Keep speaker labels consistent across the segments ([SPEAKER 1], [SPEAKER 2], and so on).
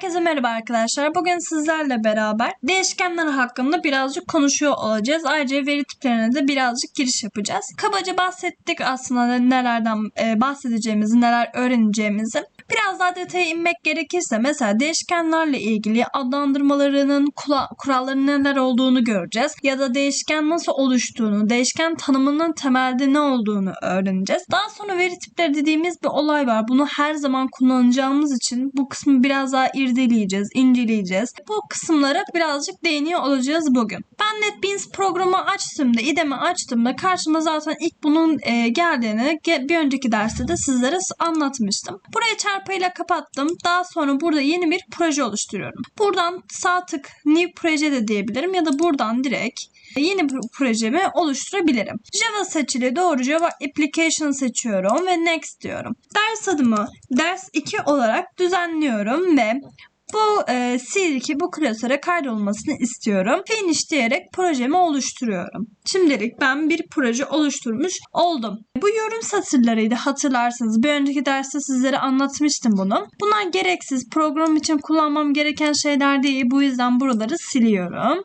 [SPEAKER 1] Herkese merhaba arkadaşlar. Bugün sizlerle beraber değişkenler hakkında birazcık konuşuyor olacağız. Ayrıca veri tiplerine de birazcık giriş yapacağız. Kabaca bahsettik aslında nelerden e, bahsedeceğimizi, neler öğreneceğimizi. Biraz daha detaya inmek gerekirse mesela değişkenlerle ilgili adlandırmalarının kula- kuralları neler olduğunu göreceğiz. Ya da değişken nasıl oluştuğunu, değişken tanımının temelde ne olduğunu öğreneceğiz. Daha sonra veri tipleri dediğimiz bir olay var. Bunu her zaman kullanacağımız için bu kısmı biraz daha irdeleyeceğiz, inceleyeceğiz. Bu kısımlara birazcık değiniyor olacağız bugün. Ben NetBeans programı açtığımda, IDEM'i açtığımda karşıma zaten ilk bunun e, geldiğini ge- bir önceki derste de sizlere anlatmıştım. Buraya çarpıyla kapattım. Daha sonra burada yeni bir proje oluşturuyorum. Buradan sağ tık New Proje de diyebilirim ya da buradan direkt yeni bir projemi oluşturabilirim. Java seçili doğru Java Application seçiyorum ve Next diyorum. Ders adımı ders 2 olarak düzenliyorum ve bu e, C2 bu klasöre kaydolmasını istiyorum. Finish diyerek projemi oluşturuyorum. Şimdilik ben bir proje oluşturmuş oldum. Bu yorum satırlarıydı hatırlarsınız. Bir önceki derste sizlere anlatmıştım bunu. Bunlar gereksiz program için kullanmam gereken şeyler değil. Bu yüzden buraları siliyorum.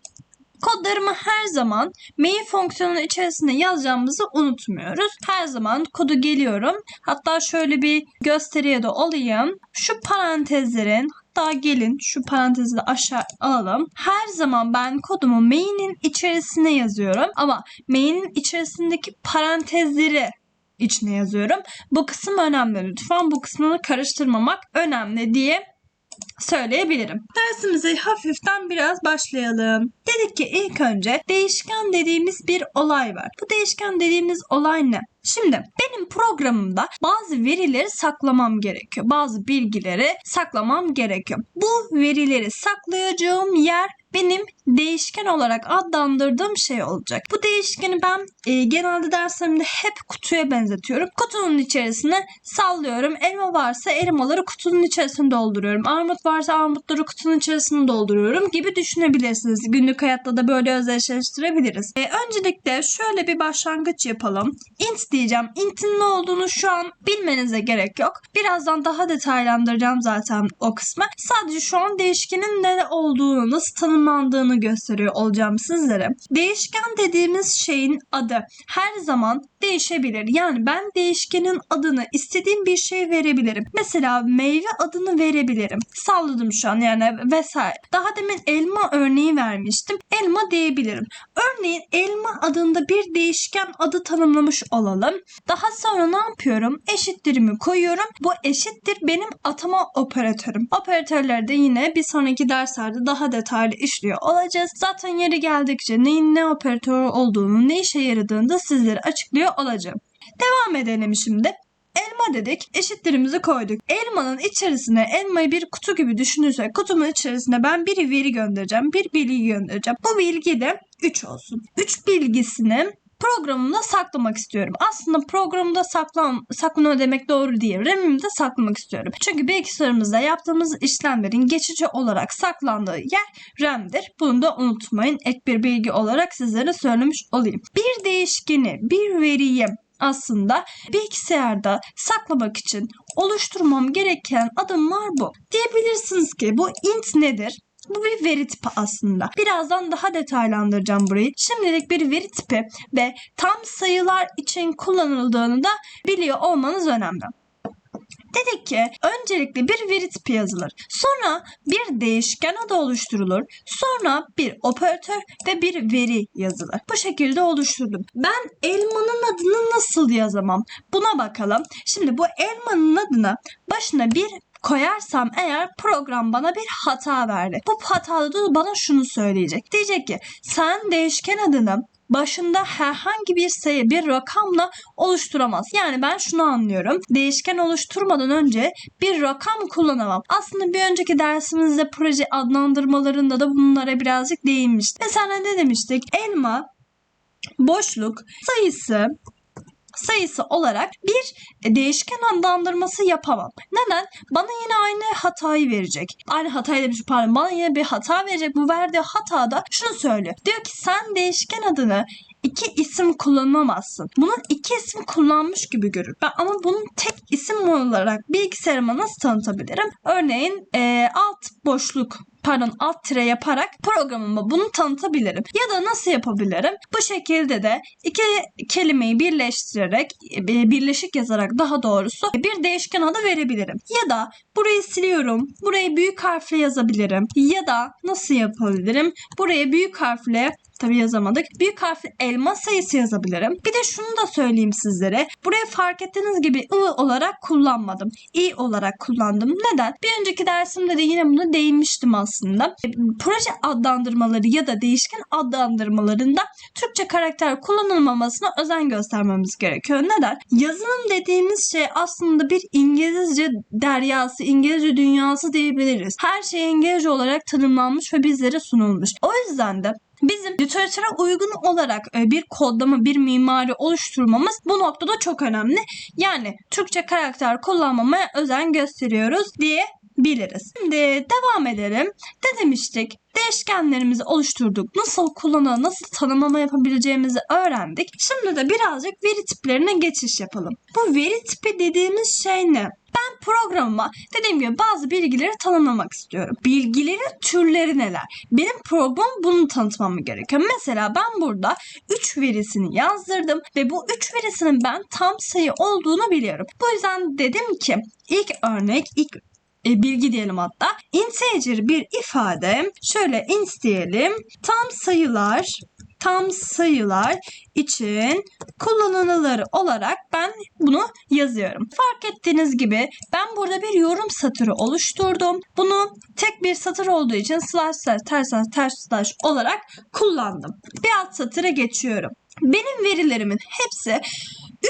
[SPEAKER 1] Kodlarımı her zaman main fonksiyonun içerisinde yazacağımızı unutmuyoruz. Her zaman kodu geliyorum. Hatta şöyle bir gösteriye de olayım. Şu parantezlerin hatta gelin şu parantezi de aşağı alalım. Her zaman ben kodumu main'in içerisine yazıyorum. Ama main'in içerisindeki parantezleri içine yazıyorum. Bu kısım önemli. Lütfen bu kısmını karıştırmamak önemli diye söyleyebilirim. Dersimize hafiften biraz başlayalım. Dedik ki ilk önce değişken dediğimiz bir olay var. Bu değişken dediğimiz olay ne? Şimdi benim programımda bazı verileri saklamam gerekiyor. Bazı bilgileri saklamam gerekiyor. Bu verileri saklayacağım yer benim değişken olarak adlandırdığım şey olacak. Bu değişkeni ben e, genelde derslerimde hep kutuya benzetiyorum. Kutunun içerisine sallıyorum. Elma varsa elmaları kutunun içerisine dolduruyorum. Armut varsa armutları kutunun içerisine dolduruyorum gibi düşünebilirsiniz. Günlük hayatta da böyle özdeşleştirebiliriz. E, öncelikle şöyle bir başlangıç yapalım. Int diyeceğim. Int'in ne olduğunu şu an bilmenize gerek yok. Birazdan daha detaylandıracağım zaten o kısmı. Sadece şu an değişkenin ne olduğunu, nasıl tanımlandığını gösteriyor olacağım sizlere. Değişken dediğimiz şeyin adı her zaman değişebilir. Yani ben değişkenin adını istediğim bir şey verebilirim. Mesela meyve adını verebilirim. Salladım şu an yani vesaire. Daha demin elma örneği vermiştim. Elma diyebilirim. Örneğin elma adında bir değişken adı tanımlamış olalım. Daha sonra ne yapıyorum? Eşittirimi koyuyorum. Bu eşittir benim atama operatörüm. Operatörleri de yine bir sonraki derslerde daha detaylı işliyor olacağız. Zaten yeri geldikçe neyin ne operatörü olduğunu, ne işe yaradığını da sizlere açıklıyor olacağım. Devam edelim şimdi. Elma dedik. Eşitlerimizi koyduk. Elmanın içerisine elmayı bir kutu gibi düşünürsek kutumun içerisine ben bir veri göndereceğim. Bir bilgi göndereceğim. Bu bilgi de 3 olsun. 3 bilgisini programımda saklamak istiyorum. Aslında programda saklan, saklama demek doğru değil. RAM'imde saklamak istiyorum. Çünkü bilgisayarımızda yaptığımız işlemlerin geçici olarak saklandığı yer RAM'dir. Bunu da unutmayın. Ek bir bilgi olarak sizlere söylemiş olayım. Bir değişkeni, bir veriyi aslında bilgisayarda saklamak için oluşturmam gereken adımlar bu. Diyebilirsiniz ki bu int nedir? Bu bir veri tipi aslında. Birazdan daha detaylandıracağım burayı. Şimdilik bir veri tipi ve tam sayılar için kullanıldığını da biliyor olmanız önemli. Dedik ki öncelikle bir veri tipi yazılır. Sonra bir değişken adı oluşturulur. Sonra bir operatör ve bir veri yazılır. Bu şekilde oluşturdum. Ben elmanın adını nasıl yazamam? Buna bakalım. Şimdi bu elmanın adına başına bir koyarsam eğer program bana bir hata verdi. Bu hatada da bana şunu söyleyecek. Diyecek ki sen değişken adını başında herhangi bir sayı bir rakamla oluşturamaz. Yani ben şunu anlıyorum. Değişken oluşturmadan önce bir rakam kullanamam. Aslında bir önceki dersimizde proje adlandırmalarında da bunlara birazcık değinmiştik. Mesela ne demiştik? Elma boşluk sayısı sayısı olarak bir değişken adlandırması yapamam. Neden? Bana yine aynı hatayı verecek. Aynı hatayı demiş pardon. Bana yine bir hata verecek. Bu verdiği hatada şunu söylüyor. Diyor ki sen değişken adını iki isim kullanamazsın. Bunun iki isim kullanmış gibi görür. Ben ama bunun tek olarak bilgisayarıma nasıl tanıtabilirim? Örneğin eee, alt boşluk pardon alt tire yaparak programıma bunu tanıtabilirim. Ya da nasıl yapabilirim? Bu şekilde de iki kelimeyi birleştirerek e, birleşik yazarak daha doğrusu bir değişken adı verebilirim. Ya da burayı siliyorum. Burayı büyük harfle yazabilirim. Ya da nasıl yapabilirim? Buraya büyük harfle Tabii yazamadık. Büyük harfli elma sayısı yazabilirim. Bir de şunu da söyleyeyim sizlere. Buraya fark ettiğiniz gibi I olarak kullanmadım. İ olarak kullandım. Neden? Bir önceki dersimde de yine buna değinmiştim aslında. E, Proje adlandırmaları ya da değişken adlandırmalarında Türkçe karakter kullanılmamasına özen göstermemiz gerekiyor. Neden? Yazılım dediğimiz şey aslında bir İngilizce deryası, İngilizce dünyası diyebiliriz. Her şey İngilizce olarak tanımlanmış ve bizlere sunulmuş. O yüzden de Bizim literatüre uygun olarak e, bir kodlama, bir mimari oluşturmamız bu noktada çok önemli. Yani Türkçe karakter kullanmamaya özen gösteriyoruz diyebiliriz. Şimdi devam edelim. Ne demiştik? Değişkenlerimizi oluşturduk. Nasıl kullanılan, nasıl tanımlama yapabileceğimizi öğrendik. Şimdi de birazcık veri tiplerine geçiş yapalım. Bu veri tipi dediğimiz şey ne? Ben programıma dediğim gibi bazı bilgileri tanımlamak istiyorum. Bilgilerin türleri neler? Benim program bunu tanıtmam gerekiyor. Mesela ben burada 3 verisini yazdırdım ve bu 3 verisinin ben tam sayı olduğunu biliyorum. Bu yüzden dedim ki ilk örnek, ilk e, bilgi diyelim hatta. Integer bir ifade. Şöyle int diyelim. Tam sayılar tam sayılar için kullanılır olarak ben bunu yazıyorum. Fark ettiğiniz gibi ben burada bir yorum satırı oluşturdum. Bunu tek bir satır olduğu için slash slash ters slash ters slash olarak kullandım. Bir alt satıra geçiyorum. Benim verilerimin hepsi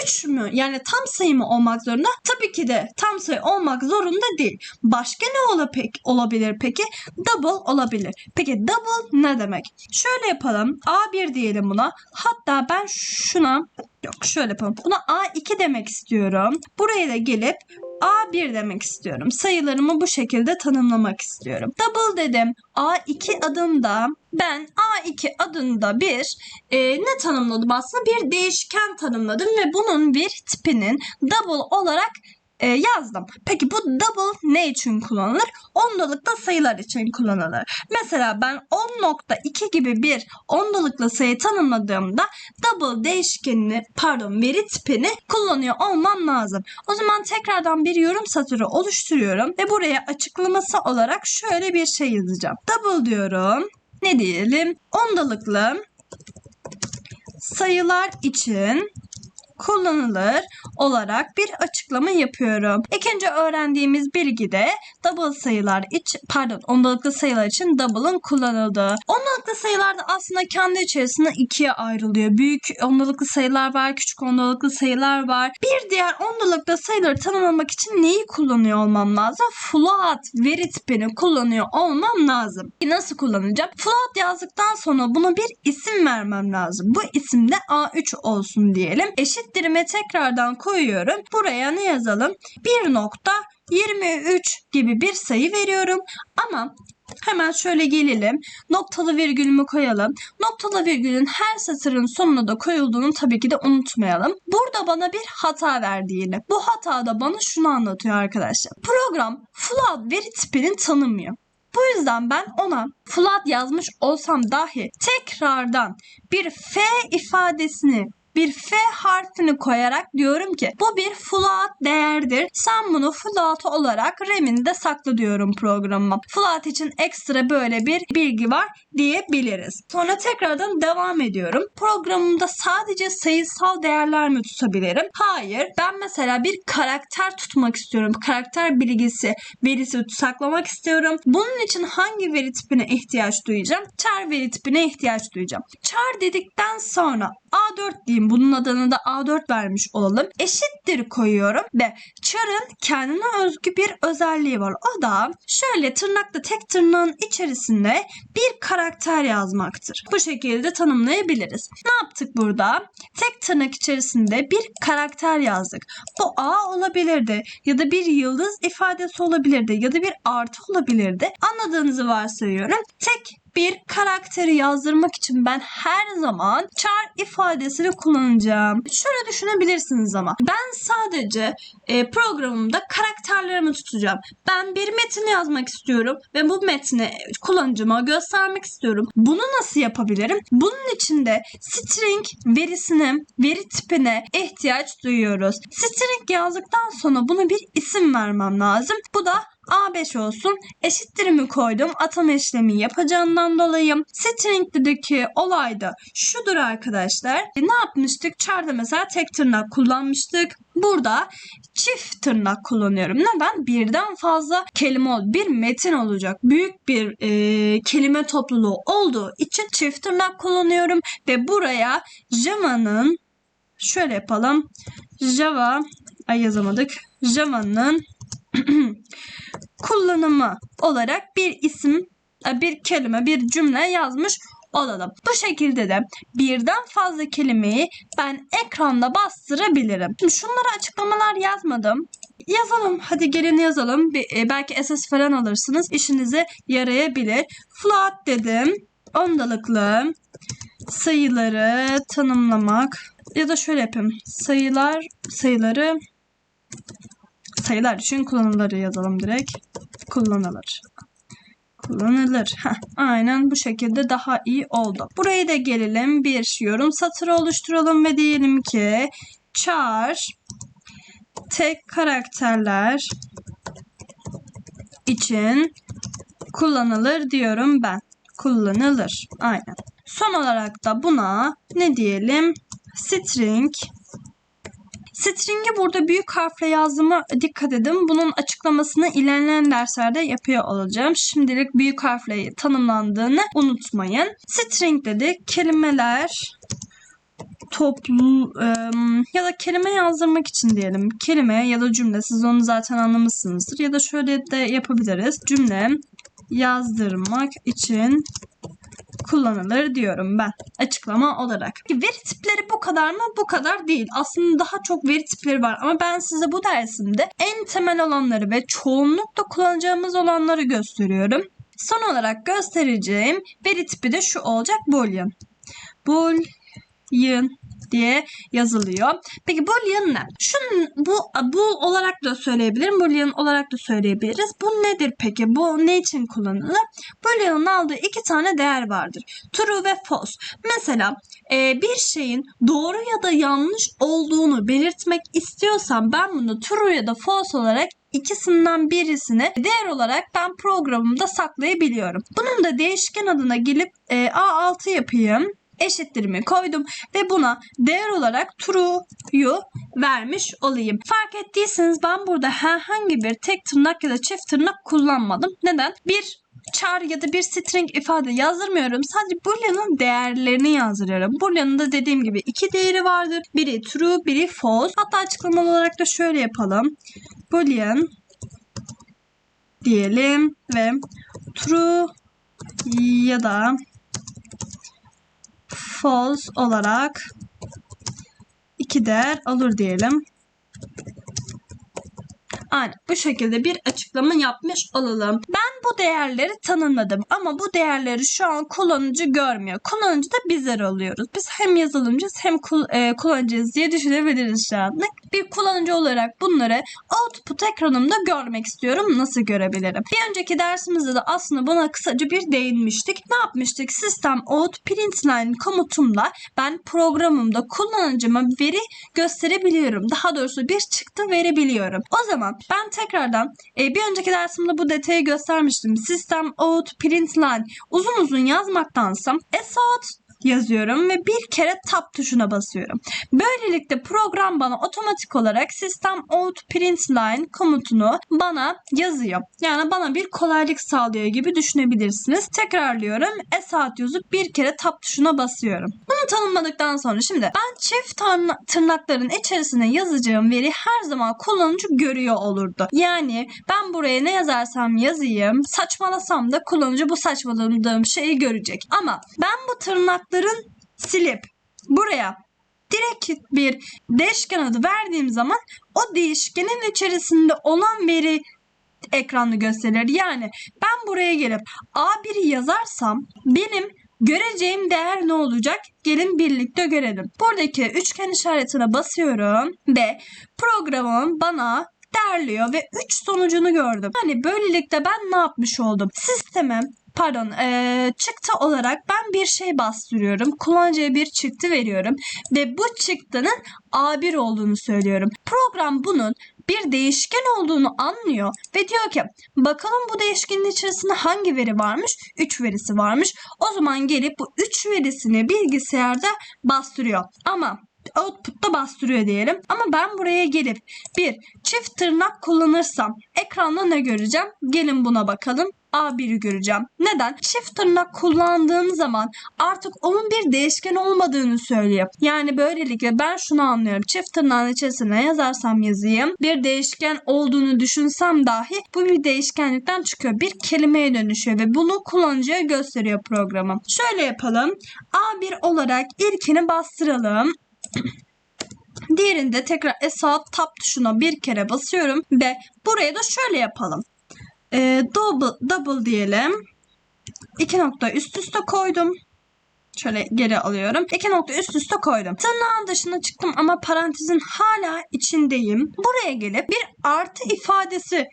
[SPEAKER 1] 3 mü yani tam sayı mı olmak zorunda? Tabii ki de tam sayı olmak zorunda değil. Başka ne ola pek, olabilir peki? Double olabilir. Peki double ne demek? Şöyle yapalım. A1 diyelim buna. Hatta ben şuna yok şöyle yapalım. Buna A2 demek istiyorum. Buraya da gelip A1 demek istiyorum. Sayılarımı bu şekilde tanımlamak istiyorum. Double dedim. A2 adında ben A2 adında bir e, ne tanımladım aslında? Bir değişken tanımladım ve bunun bir tipinin double olarak e, yazdım. Peki bu double ne için kullanılır? Ondalıklı sayılar için kullanılır. Mesela ben 10.2 gibi bir ondalıklı sayı tanımladığımda double değişkenini pardon veri tipini kullanıyor olmam lazım. O zaman tekrardan bir yorum satırı oluşturuyorum ve buraya açıklaması olarak şöyle bir şey yazacağım. Double diyorum. Ne diyelim? Ondalıklı sayılar için kullanılır olarak bir açıklama yapıyorum. İkinci öğrendiğimiz bilgi de double sayılar için pardon ondalıklı sayılar için double'ın kullanıldığı. Ondalıklı sayılar da aslında kendi içerisinde ikiye ayrılıyor. Büyük ondalıklı sayılar var, küçük ondalıklı sayılar var. Bir diğer ondalıklı sayıları tanımlamak için neyi kullanıyor olmam lazım? Float veri tipini kullanıyor olmam lazım. Nasıl kullanacağım? Float yazdıktan sonra buna bir isim vermem lazım. Bu isim de A3 olsun diyelim. Eşittirime tekrardan koyuyorum. Buraya ne yazalım? 1.23 gibi bir sayı veriyorum. Ama Hemen şöyle gelelim. Noktalı virgülümü koyalım. Noktalı virgülün her satırın sonuna da koyulduğunu tabii ki de unutmayalım. Burada bana bir hata verdi yine. Bu hata da bana şunu anlatıyor arkadaşlar. Program float veri tipini tanımıyor. Bu yüzden ben ona float yazmış olsam dahi tekrardan bir f ifadesini bir F harfini koyarak diyorum ki bu bir float değerdir. Sen bunu float olarak RAM'inde saklı diyorum programıma. Float için ekstra böyle bir bilgi var diyebiliriz. Sonra tekrardan devam ediyorum. Programımda sadece sayısal değerler mi tutabilirim? Hayır. Ben mesela bir karakter tutmak istiyorum. Karakter bilgisi, verisi saklamak istiyorum. Bunun için hangi veri tipine ihtiyaç duyacağım? Char veri tipine ihtiyaç duyacağım. Char dedikten sonra A4 diyeyim. Bunun adını da A4 vermiş olalım. Eşittir koyuyorum ve char'ın kendine özgü bir özelliği var. O da şöyle tırnakla tek tırnağın içerisinde bir karakter yazmaktır. Bu şekilde tanımlayabiliriz. Ne yaptık burada? Tek tırnak içerisinde bir karakter yazdık. Bu A olabilirdi ya da bir yıldız ifadesi olabilirdi ya da bir artı olabilirdi. Anladığınızı varsayıyorum. Tek bir karakteri yazdırmak için ben her zaman char ifadesini kullanacağım. Şöyle düşünebilirsiniz ama ben sadece e, programımda karakterlerimi tutacağım. Ben bir metin yazmak istiyorum ve bu metni kullanıcıma göstermek istiyorum. Bunu nasıl yapabilirim? Bunun için de string verisine, veri tipine ihtiyaç duyuyoruz. String yazdıktan sonra buna bir isim vermem lazım. Bu da A5 olsun. Eşittirimi koydum. Atama işlemi yapacağından dolayı. String'deki olay da şudur arkadaşlar. E, Ne yapmıştık? Char'da mesela tek tırnak kullanmıştık. Burada çift tırnak kullanıyorum. Neden? Birden fazla kelime ol, bir metin olacak. Büyük bir e, kelime topluluğu olduğu için çift tırnak kullanıyorum ve buraya Java'nın şöyle yapalım. Java ay yazamadık. Java'nın kullanımı olarak bir isim, e, bir kelime, bir cümle yazmış olalım. Bu şekilde de birden fazla kelimeyi ben ekranda bastırabilirim. Şimdi şunlara açıklamalar yazmadım. Yazalım. Hadi gelin yazalım. Bir, e, belki SS falan alırsınız. İşinize yarayabilir. Float dedim. Ondalıklı sayıları tanımlamak ya da şöyle yapayım. Sayılar sayıları sayılar için kullanılır yazalım direkt. Kullanılır. Kullanılır. Heh, aynen bu şekilde daha iyi oldu. Buraya da gelelim. Bir yorum satırı oluşturalım ve diyelim ki char tek karakterler için kullanılır diyorum ben. Kullanılır. Aynen. Son olarak da buna ne diyelim? String String'i burada büyük harfle yazdığıma dikkat edin. Bunun açıklamasını ilerleyen derslerde yapıyor olacağım. Şimdilik büyük harfle tanımlandığını unutmayın. String dedik. Kelimeler toplu ım, ya da kelime yazdırmak için diyelim. Kelime ya da cümle siz onu zaten anlamışsınızdır. Ya da şöyle de yapabiliriz. Cümle yazdırmak için kullanılır diyorum ben açıklama olarak. Veri tipleri bu kadar mı? Bu kadar değil. Aslında daha çok veri tipleri var ama ben size bu dersimde en temel olanları ve çoğunlukla kullanacağımız olanları gösteriyorum. Son olarak göstereceğim veri tipi de şu olacak boolean. Boolean diye yazılıyor. Peki boolean ne? Şunun bu bu olarak da söyleyebilirim. Boolean olarak da söyleyebiliriz. Bu nedir peki? Bu ne için kullanılır? Boolean'ın aldığı iki tane değer vardır. True ve false. Mesela e, bir şeyin doğru ya da yanlış olduğunu belirtmek istiyorsam ben bunu true ya da false olarak ikisinden birisini değer olarak ben programımda saklayabiliyorum. Bunun da değişken adına gelip e, A6 yapayım eşittirimi koydum ve buna değer olarak true'yu vermiş olayım. Fark ettiyseniz ben burada herhangi bir tek tırnak ya da çift tırnak kullanmadım. Neden? Bir char ya da bir string ifade yazdırmıyorum. Sadece boolean'ın değerlerini yazdırıyorum. Boolean'ın da dediğim gibi iki değeri vardır. Biri true, biri false. Hatta açıklamalı olarak da şöyle yapalım. Boolean diyelim ve true ya da false olarak iki değer alır diyelim. Aynen bu şekilde bir açıklama yapmış olalım. Ben bu değerleri tanımladım ama bu değerleri şu an kullanıcı görmüyor. Kullanıcı da bizler oluyoruz. Biz hem yazılımcıyız hem kul- e, kullanıcıyız diye düşünebiliriz şu anlık. Bir kullanıcı olarak bunları output ekranımda görmek istiyorum. Nasıl görebilirim? Bir önceki dersimizde de aslında buna kısaca bir değinmiştik. Ne yapmıştık? System out println komutumla ben programımda kullanıcıma veri gösterebiliyorum. Daha doğrusu bir çıktı verebiliyorum. O zaman ben tekrardan e, bir önceki dersimde bu detayı göstermiştim. System out println uzun uzun yazmaktansa sout yazıyorum ve bir kere tab tuşuna basıyorum. Böylelikle program bana otomatik olarak system out println komutunu bana yazıyor. Yani bana bir kolaylık sağlıyor gibi düşünebilirsiniz. Tekrarlıyorum. Esat yazıp bir kere tab tuşuna basıyorum. Bunu tanımladıktan sonra şimdi ben çift tırna- tırnakların içerisine yazacağım veri her zaman kullanıcı görüyor olurdu. Yani ben buraya ne yazarsam yazayım saçmalasam da kullanıcı bu saçmaladığım şeyi görecek. Ama ben bu tırnakların silip buraya direkt bir değişken adı verdiğim zaman o değişkenin içerisinde olan veri ekranı gösterir. Yani ben buraya gelip A1'i yazarsam benim göreceğim değer ne olacak? Gelin birlikte görelim. Buradaki üçgen işaretine basıyorum ve programım bana derliyor ve 3 sonucunu gördüm. Hani böylelikle ben ne yapmış oldum? Sisteme pardon eee, çıktı olarak ben bir şey bastırıyorum. Kullanıcıya bir çıktı veriyorum ve bu çıktının A1 olduğunu söylüyorum. Program bunun bir değişken olduğunu anlıyor ve diyor ki bakalım bu değişkenin içerisinde hangi veri varmış? 3 verisi varmış. O zaman gelip bu 3 verisini bilgisayarda bastırıyor. Ama output'ta bastırıyor diyelim. Ama ben buraya gelip bir çift tırnak kullanırsam ekranda ne göreceğim? Gelin buna bakalım. A1'i göreceğim. Neden? Çift tırnak kullandığım zaman artık onun bir değişken olmadığını söylüyor. Yani böylelikle ben şunu anlıyorum. Çift tırnağın içerisine yazarsam yazayım bir değişken olduğunu düşünsem dahi bu bir değişkenlikten çıkıyor. Bir kelimeye dönüşüyor ve bunu kullanıcıya gösteriyor programım. Şöyle yapalım. A1 olarak ilkini bastıralım. Diğerinde tekrar Escape Tab tuşuna bir kere basıyorum ve buraya da şöyle yapalım. Ee, double, double diyelim. İki nokta üst üste koydum. Şöyle geri alıyorum. İki nokta üst üste koydum. Tırnağın dışına çıktım ama parantezin hala içindeyim. Buraya gelip bir artı ifadesi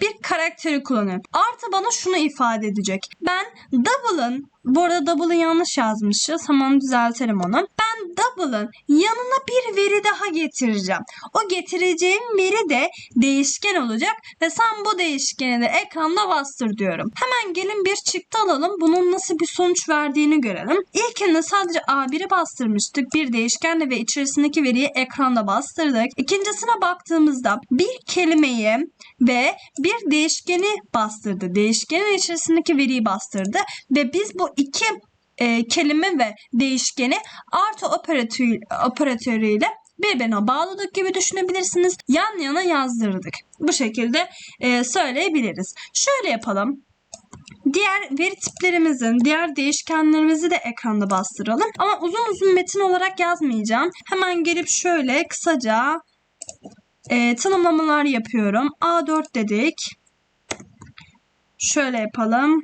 [SPEAKER 1] bir karakteri kullanıyorum. Artı bana şunu ifade edecek. Ben double'ın bu arada double'ı yanlış yazmışız. Hemen düzeltelim onu. Ben double'ın yanına bir veri daha getireceğim. O getireceğim veri de değişken olacak ve sen bu değişkeni de ekranda bastır diyorum. Hemen gelin bir çıktı alalım. Bunun nasıl bir sonuç verdiğini görelim. İlkinde sadece A1'i bastırmıştık. Bir değişkenle ve içerisindeki veriyi ekranda bastırdık. İkincisine baktığımızda bir kelimeyi ve bir değişkeni bastırdı. Değişkenin içerisindeki veriyi bastırdı ve biz bu iki e, kelime ve değişkeni artı operatör, operatörüyle birbirine bağladık gibi düşünebilirsiniz. Yan yana yazdırdık. Bu şekilde e, söyleyebiliriz. Şöyle yapalım. Diğer veri tiplerimizin, diğer değişkenlerimizi de ekranda bastıralım. Ama uzun uzun metin olarak yazmayacağım. Hemen gelip şöyle kısaca e, tanımlamalar yapıyorum. A4 dedik. Şöyle yapalım.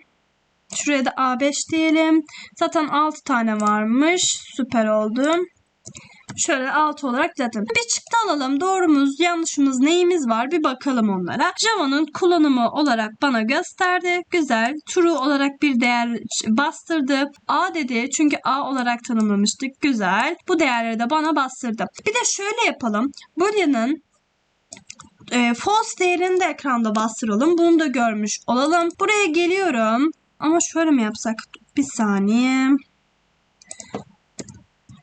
[SPEAKER 1] Şuraya da A5 diyelim. Zaten 6 tane varmış. Süper oldu. Şöyle 6 olarak zaten. Bir çıktı alalım. Doğrumuz, yanlışımız, neyimiz var bir bakalım onlara. Java'nın kullanımı olarak bana gösterdi. Güzel. True olarak bir değer bastırdı. A dedi. Çünkü A olarak tanımlamıştık. Güzel. Bu değerleri de bana bastırdı. Bir de şöyle yapalım. Boolean'ın e, false değerini de ekranda bastıralım. Bunu da görmüş olalım. Buraya geliyorum. Ama şöyle mi yapsak? Bir saniye.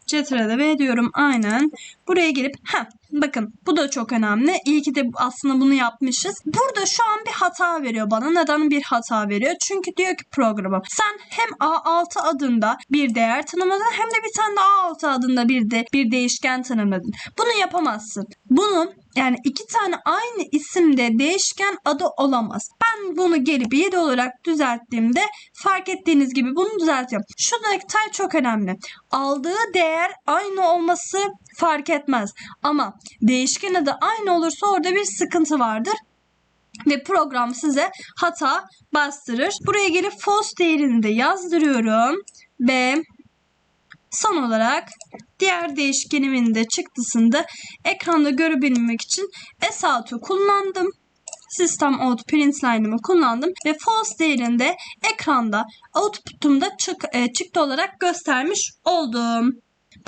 [SPEAKER 1] Ctrl'e V diyorum aynen. Buraya gelip ha bakın bu da çok önemli. İyi ki de aslında bunu yapmışız. Burada şu an bir hata veriyor bana. Neden bir hata veriyor? Çünkü diyor ki programı sen hem A6 adında bir değer tanımladın hem de bir tane de A6 adında bir de bir değişken tanımladın. Bunu yapamazsın. Bunu yani iki tane aynı isimde değişken adı olamaz. Ben bunu gelip 7 olarak düzelttiğimde fark ettiğiniz gibi bunu düzeltiyorum. Şu detay çok önemli. Aldığı değer aynı olması fark etmez. Ama değişken adı aynı olursa orada bir sıkıntı vardır ve program size hata bastırır. Buraya gelip false değerini de yazdırıyorum ve son olarak diğer değişkenimin de çıktısında ekranda görebilmek için S6 kullandım. System out print line'ımı kullandım ve false değerinde ekranda output'umda çık, e, çıktı olarak göstermiş oldum.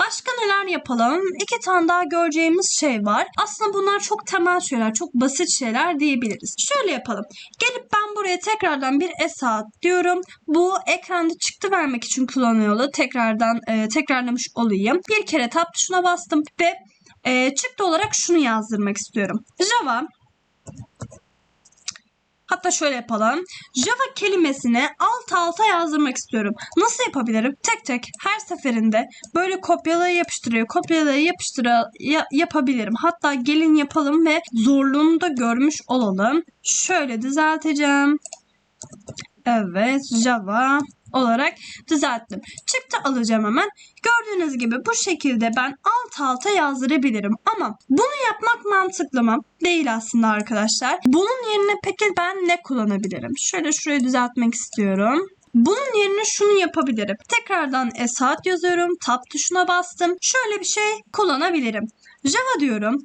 [SPEAKER 1] Başka neler yapalım? İki tane daha göreceğimiz şey var. Aslında bunlar çok temel şeyler, çok basit şeyler diyebiliriz. Şöyle yapalım. Gelip ben buraya tekrardan bir esat diyorum. Bu ekranda çıktı vermek için kullanıyordu. Tekrardan e, tekrarlamış olayım. Bir kere tab tuşuna bastım ve e, çıktı olarak şunu yazdırmak istiyorum. Java Hatta şöyle yapalım. Java kelimesini alt alta yazdırmak istiyorum. Nasıl yapabilirim? Tek tek her seferinde böyle kopyalaya yapıştırıyor, kopyalaya yapıştıra ya- yapabilirim. Hatta gelin yapalım ve zorluğunu da görmüş olalım. Şöyle düzelteceğim. Evet Java olarak düzelttim. Çıktı alacağım hemen. Gördüğünüz gibi bu şekilde ben alt alta yazdırabilirim. Ama bunu yapmak mantıklı mı? Değil aslında arkadaşlar. Bunun yerine peki ben ne kullanabilirim? Şöyle şurayı düzeltmek istiyorum. Bunun yerine şunu yapabilirim. Tekrardan esat yazıyorum. Tab tuşuna bastım. Şöyle bir şey kullanabilirim. Java diyorum.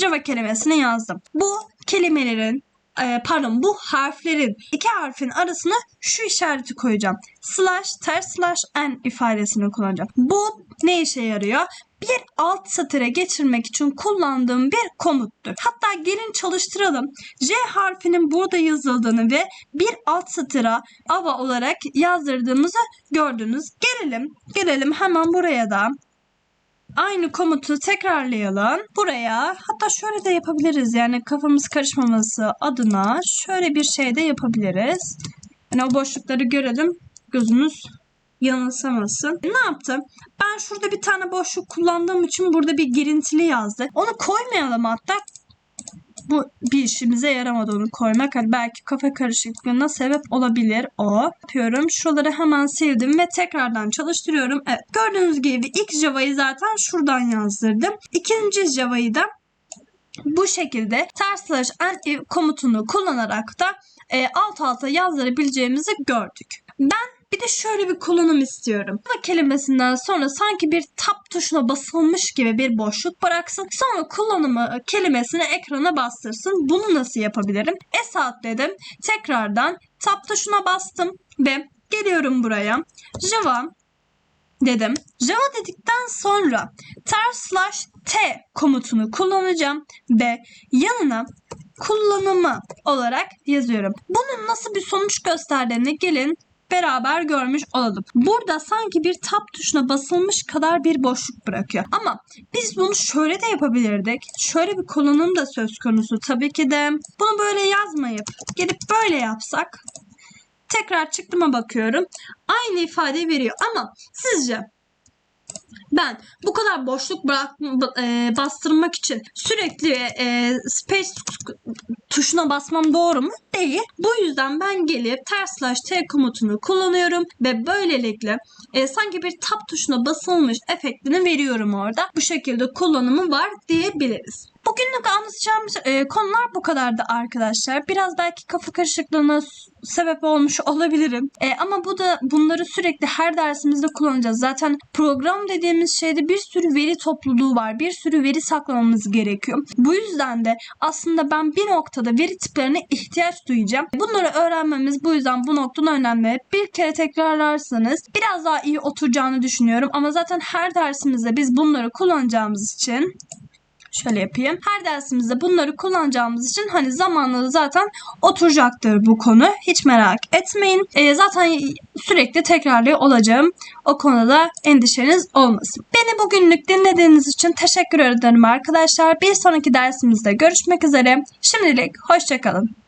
[SPEAKER 1] Java kelimesini yazdım. Bu kelimelerin e, pardon bu harflerin iki harfin arasına şu işareti koyacağım. Slash ters slash n ifadesini kullanacağım. Bu ne işe yarıyor? Bir alt satıra geçirmek için kullandığım bir komuttur. Hatta gelin çalıştıralım. J harfinin burada yazıldığını ve bir alt satıra ava olarak yazdırdığımızı gördünüz. Gelelim, gelelim hemen buraya da aynı komutu tekrarlayalım. Buraya hatta şöyle de yapabiliriz. Yani kafamız karışmaması adına şöyle bir şey de yapabiliriz. Yani o boşlukları görelim. Gözümüz yanılsamasın. Ne yaptım? Ben şurada bir tane boşluk kullandığım için burada bir girintili yazdı. Onu koymayalım hatta. Bu bir işimize yaramadı onu koymak. Hani belki kafa karışıklığına sebep olabilir o. Yapıyorum. Şuraları hemen sildim ve tekrardan çalıştırıyorum. Evet. Gördüğünüz gibi ilk Java'yı zaten şuradan yazdırdım. İkinci Java'yı da bu şekilde ters slash komutunu kullanarak da e, alt alta yazdırabileceğimizi gördük. Ben bir de şöyle bir kullanım istiyorum. Bu kelimesinden sonra sanki bir tab tuşuna basılmış gibi bir boşluk bıraksın. Sonra kullanımı kelimesini ekrana bastırsın. Bunu nasıl yapabilirim? Esat dedim. Tekrardan tab tuşuna bastım ve geliyorum buraya. Java dedim. Java dedikten sonra ters slash t komutunu kullanacağım ve yanına kullanımı olarak yazıyorum. Bunun nasıl bir sonuç gösterdiğini gelin beraber görmüş olalım. Burada sanki bir tab tuşuna basılmış kadar bir boşluk bırakıyor. Ama biz bunu şöyle de yapabilirdik. Şöyle bir kullanım da söz konusu tabii ki de. Bunu böyle yazmayıp gelip böyle yapsak tekrar çıktıma bakıyorum. Aynı ifade veriyor ama sizce ben bu kadar boşluk bırak, e, bastırmak için sürekli e, space tuşuna basmam doğru mu? Değil. Bu yüzden ben gelip ters slash t komutunu kullanıyorum ve böylelikle e, sanki bir tab tuşuna basılmış efektini veriyorum orada. Bu şekilde kullanımı var diyebiliriz. Bugünlük anlatacağımız e, konular bu kadardı arkadaşlar. Biraz belki kafa karışıklığına sebep olmuş olabilirim. E, ama bu da bunları sürekli her dersimizde kullanacağız. Zaten program dediğimiz şeyde bir sürü veri topluluğu var. Bir sürü veri saklamamız gerekiyor. Bu yüzden de aslında ben bir noktada veri tiplerine ihtiyaç duyacağım. Bunları öğrenmemiz bu yüzden bu noktada önemli. Bir kere tekrarlarsanız biraz daha iyi oturacağını düşünüyorum. Ama zaten her dersimizde biz bunları kullanacağımız için Şöyle yapayım. Her dersimizde bunları kullanacağımız için hani zamanla zaten oturacaktır bu konu. Hiç merak etmeyin. E, zaten sürekli tekrarlıyor olacağım. O konuda endişeniz olmasın. Beni bugünlük dinlediğiniz için teşekkür ederim arkadaşlar. Bir sonraki dersimizde görüşmek üzere. Şimdilik hoşçakalın.